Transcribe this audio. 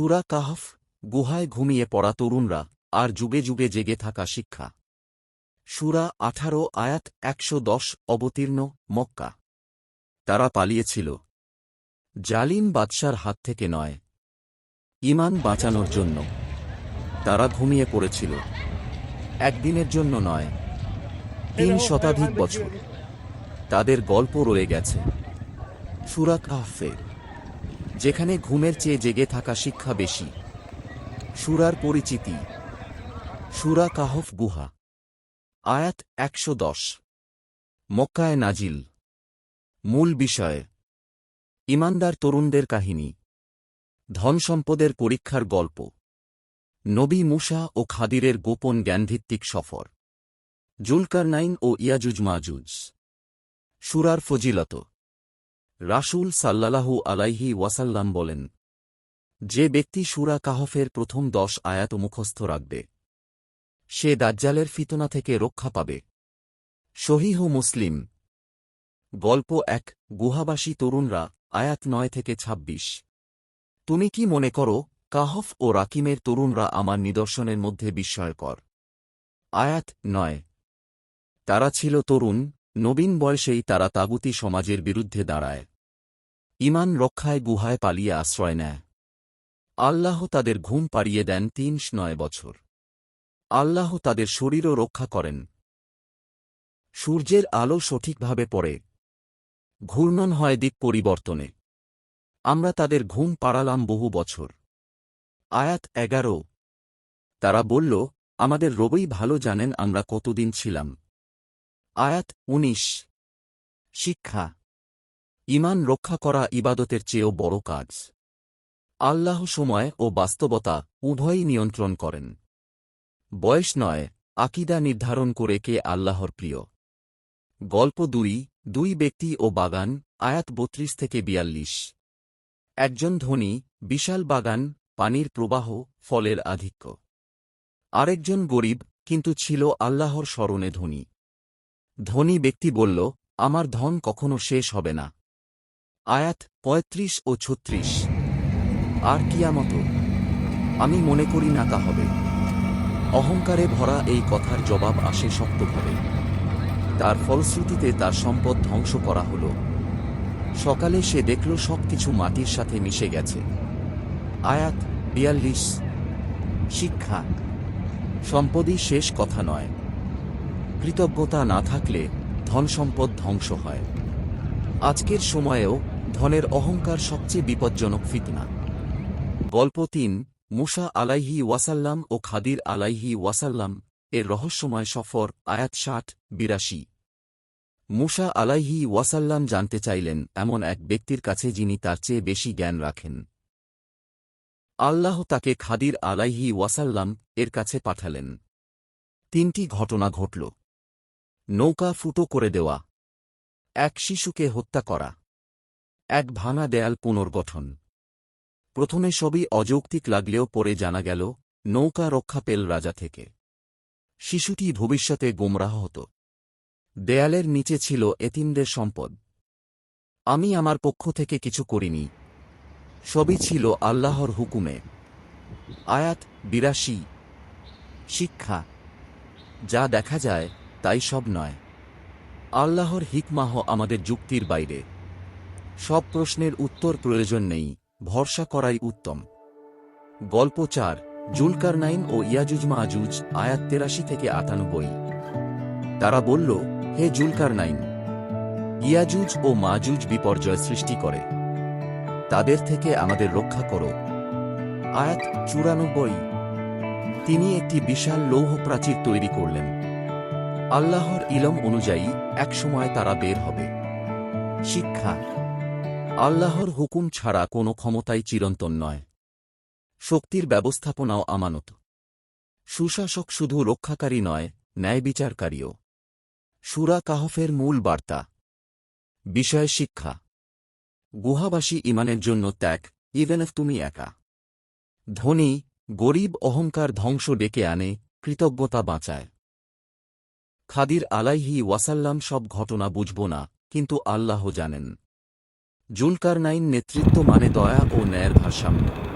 সুরা কাহফ, গুহায় ঘুমিয়ে পড়া তরুণরা, আর যুগে যুগে জেগে থাকা শিক্ষা। সুরা আঠারো আয়াত একশো দশ অবতীর্ণ, মক্কা। তারা পালিয়েছিল। জালিম বাদশার হাত থেকে নয়। ইমান বাঁচানোর জন্য। তারা ঘুমিয়ে পড়েছিল। একদিনের জন্য নয়। তিন শতাধিক বছর। তাদের গল্প রয়ে গেছে। সুরা কাহফে। যেখানে ঘুমের চেয়ে জেগে থাকা শিক্ষা বেশি। সুরার পরিচিতি। সুরা কাহফ গুহা। আয়াত একশো দশ। মক্কায় নাজিল। মূল বিষয়। ইমানদার তরুণদের কাহিনী। ধন সম্পদের পরীক্ষার গল্প। নবী মুসা ও খাদিরের গোপন জ্ঞানভিত্তিক সফর। জুলকারনাইন ও ইয়াজুজ মাজুজ সুরার ফজিলত। রাসূল সাল্লাল্লাহু আলাইহি ওয়াসাল্লাম বলেন, যে ব্যক্তি সুরা কাহফের প্রথম দশ আয়াত মুখস্থ রাখবে, সে দাজ্জালের ফিতনা থেকে রক্ষা পাবে। শহীহ মুসলিম, গল্প এক, গুহাবাসী তরুণরা, আয়াত নয় থেকে ২৬ তুমি কি মনে করো, কাহফ ও রাকিমের তরুণরা আমার নিদর্শনের মধ্যে বিস্ময়কর? আয়াত নয়, তারা ছিল তরুণ, নবীন বয়সেই তারা তাগুতি সমাজের বিরুদ্ধে দাঁড়ায়। ইমান রক্ষায় গুহায় পালিয়ে আশ্রয় নেয়। আল্লাহ তাদের ঘুম পাড়িয়ে দেন তিন নয় বছর। আল্লাহ তাদের শরীরও রক্ষা করেন। সূর্যের আলো সঠিকভাবে পড়ে। ঘূর্ণন হয় দিক পরিবর্তনে। আমরা তাদের ঘুম পাড়ালাম বহু বছর। আয়াত এগারো। তারা বলল, আমাদের রবই ভালো জানেন আমরা কতদিন ছিলাম। আয়াত উনিশ। শিক্ষা। ইমান রক্ষা করা ইবাদতের চেয়েও বড় কাজ। আল্লাহ সময় ও বাস্তবতা উভয়ই নিয়ন্ত্রণ করেন। বয়স নয়, আকিদা নির্ধারণ করে কে আল্লাহর প্রিয়। গল্প দুই দুই ব্যক্তি ও বাগান, আয়াত বত্রিশ থেকে বিয়াল্লিশ। একজন ধনী, বিশাল বাগান, পানির প্রবাহ, ফলের আধিক্য। আরেকজন গরিব, কিন্তু ছিল আল্লাহর স্মরণে ধনী। ধনী ব্যক্তি বলল, আমার ধন কখনো শেষ হবে না। আয়াত পঁয়ত্রিশ ও ছত্রিশ। আর কিয়ামত? আমি মনে করি না তা হবে। অহংকারে ভরা এই কথার জবাব আসে শক্তভাবে। তার ফলশ্রুতিতে তার সম্পদ ধ্বংস করা হল। সকালে সে দেখল সবকিছু মাটির সাথে মিশে গেছে। আয়াত বিয়াল্লিশ। শিক্ষা। সম্পদই শেষ কথা নয়। কৃতজ্ঞতা না থাকলে ধনসম্পদ ধ্বংস হয়। আজকের সময়েও ধনের অহংকার সবচেয়ে বিপজ্জনক ফিতনা। গল্প তিন, মুসা আলাইহি ওয়াসাল্লাম ও খাদির আলাইহি ওয়াসাল্লাম এর রহস্যময় সফর, আয়াত ষাট, বিরাশি। মুসা আলাইহি ওয়াসাল্লাম জানতে চাইলেন এমন এক ব্যক্তির কাছে যিনি তার চেয়ে বেশি জ্ঞান রাখেন। আল্লাহ তাকে খাদির আলাইহি ওয়াসাল্লাম এর কাছে পাঠালেন। তিনটি ঘটনা ঘটল। নৌকা ফুটো করে দেওয়া। এক শিশুকে হত্যা করা। এক ভাঙা দেয়াল পুনর্গঠন। প্রথমে সবই অযৌক্তিক লাগলেও পরে জানা গেল, নৌকা রক্ষা পেল রাজা থেকে। শিশুটি ভবিষ্যতে গোমরাহ হতো। দেয়ালের নিচে ছিল এতিমদের সম্পদ। আমি আমার পক্ষ থেকে কিছু করিনি। সবই ছিল আল্লাহর হুকুমে। আয়াত বিরাশি। শিক্ষা। যা দেখা যায়, তাই সব নয়। আল্লাহর হিকমাহ আমাদের যুক্তির বাইরে। সব প্রশ্নের উত্তর প্রয়োজন নেই, ভরসা করাই উত্তম। গল্প চার জুলকারনাইন ও ইয়াজুজ মাজুজ আয়াত তেরাশি থেকে আটানব্বই। তারা বলল, হে জুলকারনাইন ইয়াজুজ ও মাজুজ বিপর্যয় সৃষ্টি করে। তাদের থেকে আমাদের রক্ষা করো। আয়াত চুরানব্বই। তিনি একটি বিশাল লৌহ প্রাচীর তৈরি করলেন। আল্লাহর ইলম অনুযায়ী, একসময় তারা বের হবে। শিক্ষা আল্লাহর হুকুম ছাড়া কোনো ক্ষমতাই চিরন্তন নয়। শক্তির ব্যবস্থাপনাও আমানত। সুশাসক শুধু রক্ষাকারী নয় ন্যায় বিচারকারীও সুরা কাহফের মূল বার্তা। বিষয় শিক্ষা। গুহাবাসী ইমানের জন্য ত্যাগ ইভেন তুমি একা। ধনী, গরিব অহংকার ধ্বংস ডেকে আনে, কৃতজ্ঞতা বাঁচায়। খাদির আলাইহি ওয়াসাল্লাম সব ঘটনা বুঝব না, কিন্তু আল্লাহ জানেন। জুলকারনাইন নেতৃত্ব মানে দয়া ও ন্যায়ের ভারসাম্য।